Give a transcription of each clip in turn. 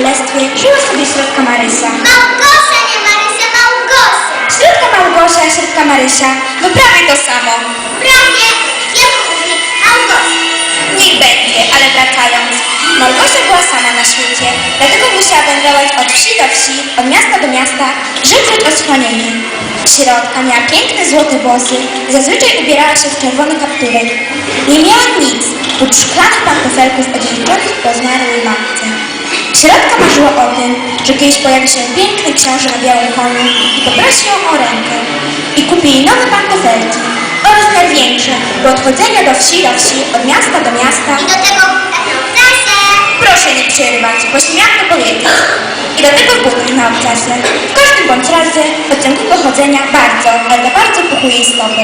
królestwie żyła sobie środka Marysia. Małgosia, nie Marysia, Małgosia. Środka Małgosia, środka Marysia, no prawie to samo. Prawie, jak mówi Małgosia. Niech będzie, ale wracając. Małgosia była sama na świecie, dlatego musiała wędrować od wsi do wsi, od miasta do miasta, życzeć o schronienie. Środka miała piękne złote włosy, zazwyczaj ubierała się w czerwony kapturek. Nie miała nic, oprócz szklanych pantofelków odziedziczonych po zmarłej matce. Środka marzyła o tym, że kiedyś pojawi się piękny książę na białym koniu i poprosi ją o rękę i kupi jej nowe pantofelki oraz największe, do odchodzenia do wsi do wsi, od miasta do miasta. I do tego trasę. Proszę nie przerywać, bo śmiałam to powiedzieć. I do tego buty na obcasy. W każdym bądź razie od ciągłego chodzenia bardzo, ale bardzo puchuje stopy.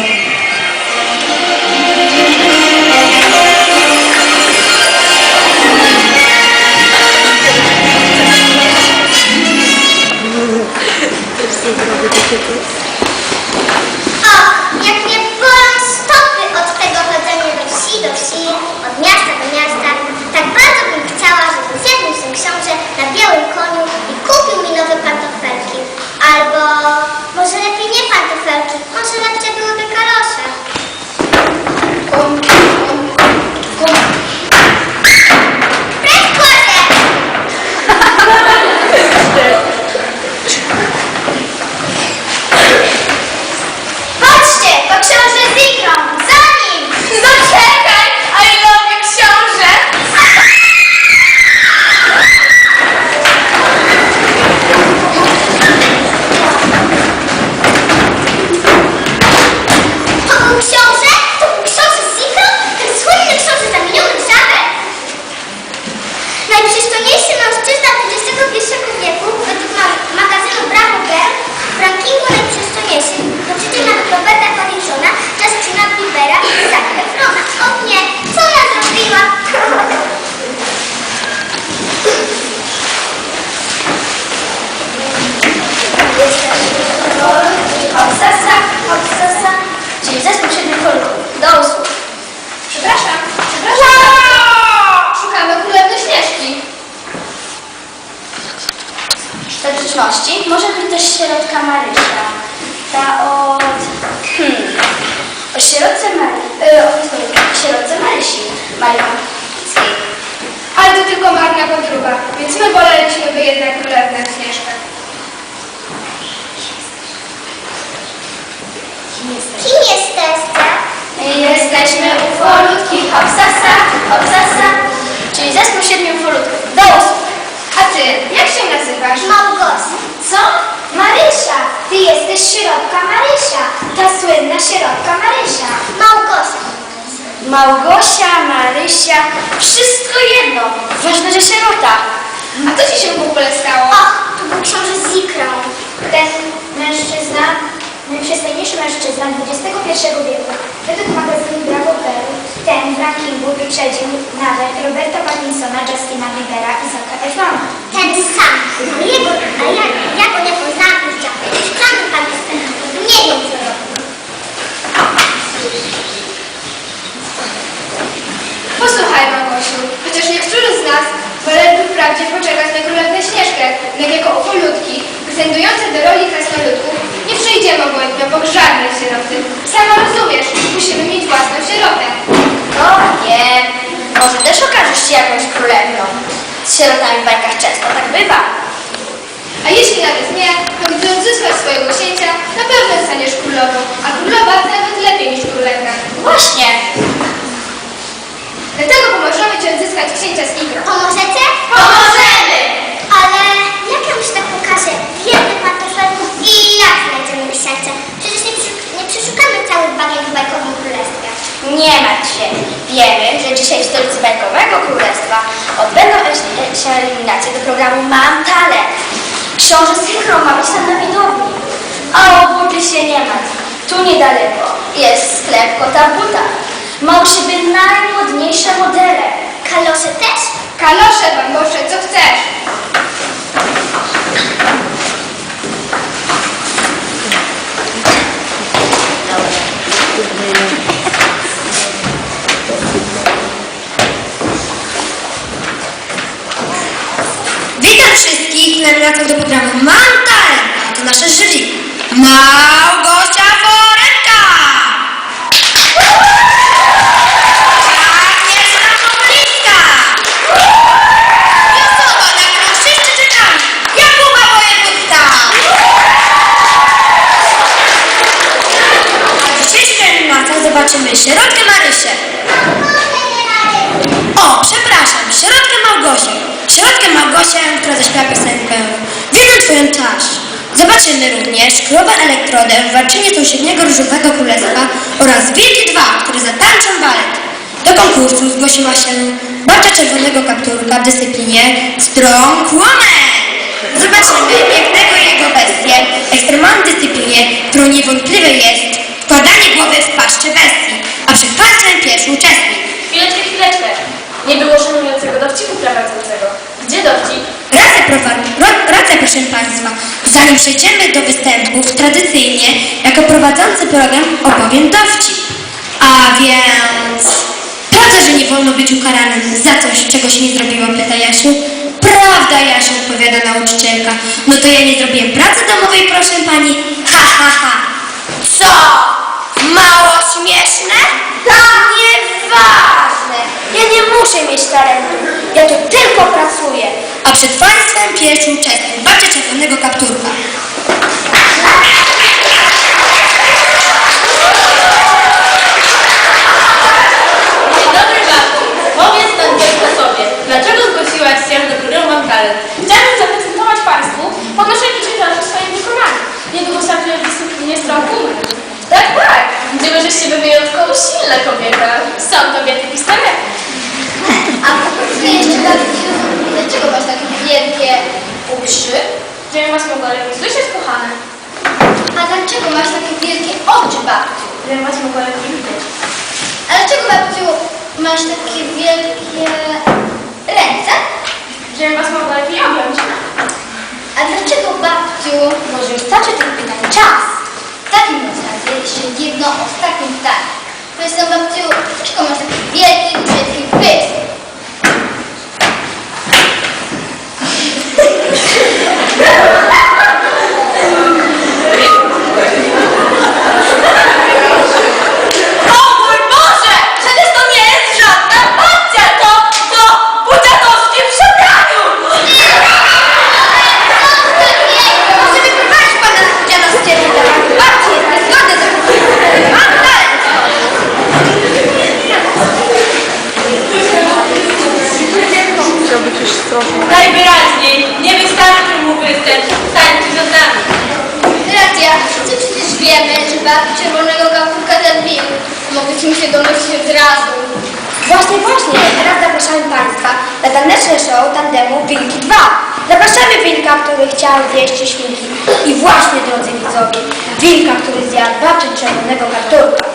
O środce Mary... E, o Marysi. Marii. Ale to tylko marna podróba, więc my woleliśmy jednak królewną Śnieżkę. Kim jesteście? Jesteśmy ufolutki, hopsasa, hopsasa, czyli zespół siedmiu ufolutków. Do usług. A ty, jak się nazywasz? Małgosia. Co? Marysia! Ty jesteś środka Marysia. Ta słynna środka. Małgosia, Marysia, wszystko jedno. Ważne, że sierota. A co ci się w ogóle stało? Och, to był książę Zikron. Ten mężczyzna, najprzystojniejszy mężczyzna XXI wieku, według magazynu Bravo Girl, ten w rankingu wyprzedził nawet Roberta Pattinsona, Justina Biebera i Zaca Efrona. Ten sam. Ale jego, a ja, nie wprawdzie poczekać na królewną Śnieżkę, jednak jako ufolutki, prezentujące do roli krasnoludków, nie przejdziemy obojętnie po żadnej sieroty. Sama rozumiesz, musimy mieć własną sierotę. O nie, może też okażesz się jakąś królewną. Z sierotami w bajkach często tak bywa. A jeśli nawet nie, to gdy odzyskasz swojego księcia, na pewno staniesz królową, a królowa nawet lepiej niż królewna. Właśnie. Dlatego pomożemy Ci odzyskać księcia z Igro. Pomożecie? Nie martw się. Wiemy, że dzisiaj w stolicy bajkowego królestwa odbędą się eliminacje do programu Mam Talent. Książę Synchro ma być tam na widowni. A o się nie martw. Tu niedaleko jest sklep Kota Buta. Ma u siebie najmodniejsze modele. Nominacjach do programu Mam Talent, a to nasze jury. Małgosia Forenka! Agnieszka Moglińska! Osoba, na którą wszyscy czekamy, Jakuba Wojewódzka! A w dzisiejszych eliminacjach zobaczymy środkę zaśpiewa piosenkę Twoją twarz. Zobaczymy również krowę elektrodę walczynie sąsiedniego Różowego Królestwa oraz Wilki 2, które zatańczą balet. Do konkursu zgłosiła się babcia czerwonego kapturka w dyscyplinie Strong Woman. Zobaczymy pięknego jego bestię w ekstremalnej dyscyplinie, którą niewątpliwe jest wkładanie głowy w paszczę bestii. A przed Państwem pierwszy uczestnik. Chwileczkę, chwileczkę. Nie było szanującego dowcipu prowadzącego. Gdzie dowcip? Racja, prowa- ro- racja, proszę Państwa. Zanim przejdziemy do występów, tradycyjnie jako prowadzący program opowiem dowcip. A więc... Prawda, że nie wolno być ukaranym za coś, czego się nie zrobiło, pyta Jasiu. Prawda, Jasiu, odpowiada nauczycielka. No to ja nie zrobiłem pracy domowej, proszę Pani. Ha, ha, ha. Co? Mało śmieszne? Tak, nieważne. Ja nie muszę mieć talentu. Ja tu tylko pracuję. A przed Państwem pierwszy uczestnik, babcia czerwonego kapturka. Dzień dobry babci. Powiedz nam tylko sobie, dlaczego zgłosiłaś się do programu Mam Talent? Chciałabym zaprezentować Państwu podnoszenie ciężaru w swoim wykonaniu. Niedługo startuję w dyscyplinie Strong Woman. Tak, tak. Widzimy, że z ciebie wyjątkowo silna kobieta. Są kobiety pistolet. Jeszcze dlaczego masz takie wielkie uszy? Żebym Was mogła lepiej słyszeć, kochane. A dlaczego masz takie wielkie oczy, babciu? Żebym Was mogła lepiej widzieć. A dlaczego, babciu, masz takie wielkie ręce? Żebym Was mogła lepiej objąć. A dlaczego, babciu, może już starczy ten pytań czas? W takim razie jeszcze jedno ostatnie pytanie. Powiedz nam, babciu, dlaczego masz taki wielki, brzydki pysk? O mój Boże! Przecież to nie jest żadna babcia! To, to po dziadowskim przebraniu! Możemy prowadzić pana dziadowskiego temat. Babci jest niezgodny z zakończeniem. Mam talent. Najwyraźniej nie wystarczy mu występ. Tańczy za nami. Racja, wszyscy przecież wiemy, że babci czerwonego kapurka zabił. Mogliśmy się domyślić od razu. Właśnie, właśnie. Teraz zapraszamy Państwa na taneczne show tandemu Wilki 2. Zapraszamy wilka, który chciał zjeść świnki. I właśnie, drodzy widzowie, wilka, który zjadł babcię czerwonego kapturka.